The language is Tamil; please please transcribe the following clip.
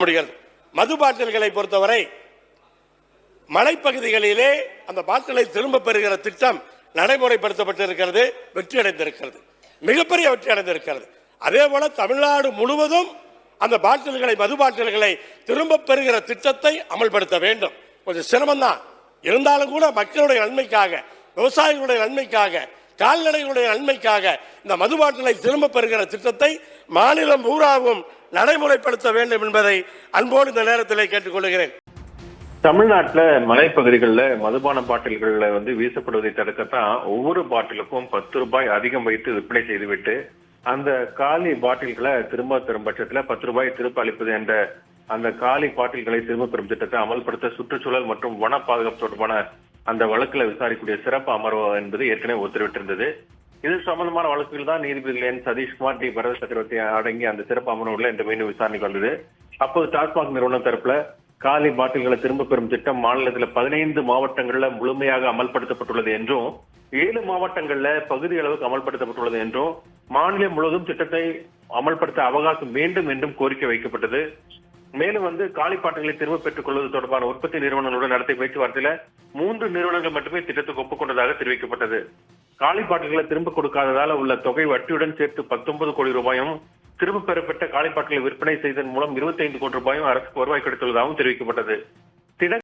முடிகிறது மது பாட்டில்களை பொறுத்தவரை மலைப்பகுதிகளிலே அந்த பாட்டிலை திரும்ப பெறுகிற திட்டம் நடைமுறைப்படுத்தப்பட்டிருக்கிறது வெற்றி அடைந்திருக்கிறது மிகப்பெரிய வெற்றி அடைந்திருக்கிறது அதே போல தமிழ்நாடு முழுவதும் அந்த பாட்டில்களை மது பாட்டில்களை திரும்ப பெறுகிற திட்டத்தை அமல்படுத்த வேண்டும். கொஞ்சம் சிரமம்தான். இருந்தாலும் கூட மக்களுடைய நன்மைக்காக விவசாயிகளுடைய நன்மைக்காக கால்நடைகளுடைய நன்மைக்காக இந்த மதுபாட்டலை திரும்ப பெறுகிற திட்டத்தை மாநிலம் பூராவும் நடைமுறைப்படுத்த வேண்டும் என்பதை அன்போடு இந்த நேரத்தில் கேட்டுக்கொள்கிறேன். தமிழ்நாட்டுல மலைப்பகுதிகளில் மதுபான பாட்டில்களில் வந்து வீசப்படுவதை தடுக்கத்தான் ஒவ்வொரு பாட்டிலுக்கும் பத்து ரூபாய் அதிகம் வைத்து விற்பனை செய்துவிட்டு அந்த காலி பாட்டில்களை திரும்ப தரும் பட்சத்தில் பத்து ரூபாய் திருப்ப அளிப்பது என்ற அந்த காலி பாட்டில்களை திரும்ப பெறும் திட்டத்தை அமல்படுத்த சுற்றுச்சூழல் மற்றும் வன பாதுகாப்பு தொடர்பான அந்த வழக்குல விசாரிக்கக்கூடிய சிறப்பு அமர்வு என்பது ஏற்கனவே உத்தரவிட்டிருந்தது. இது சம்பந்தமான வழக்குகள் தான் நீதிபதிகள் என் சதீஷ்குமார் டி. பரத சக்கரவர்த்தி அடங்கிய அந்த சிறப்பு அமர்வுல இந்த மீண்டும் விசாரணைக்கு வந்தது. அப்போது டாஸ்மாக் நிறுவனம் தரப்புல காலி பாட்டில்களை திரும்ப பெறும் திட்டம் மாநிலத்தில் பதினைந்து மாவட்டங்கள்ல முழுமையாக அமல்படுத்தப்பட்டுள்ளது என்றும் ஏழு மாவட்டங்கள்ல பகுதி அளவுக்கு அமல்படுத்தப்பட்டுள்ளது என்றும் மாநிலம் முழுவதும் திட்டத்தை அமல்படுத்த அவகாசம் வேண்டும் என்றும் கோரிக்கை வைக்கப்பட்டது. மேலும் வந்து காலி திரும்ப பெற்றுக் கொள்வது தொடர்பான உற்பத்தி நிறுவனங்களுடன் நடத்திய பேச்சுவார்த்தையில மூன்று நிறுவனங்கள் மட்டுமே திட்டத்துக்கு ஒப்புக்கொண்டதாக தெரிவிக்கப்பட்டது. காலி திரும்ப கொடுக்காததால உள்ள தொகை வட்டியுடன் சேர்த்து பத்தொன்பது கோடி ரூபாயும் திரும்ப பெறப்பட்ட காலிப்பாட்டுகளை விற்பனை செய்ததன் மூலம் 25 கோடி ரூபாயும் அரசுக்கு வருவாய் கிடைத்துள்ளதாகவும் தெரிவிக்கப்பட்டது.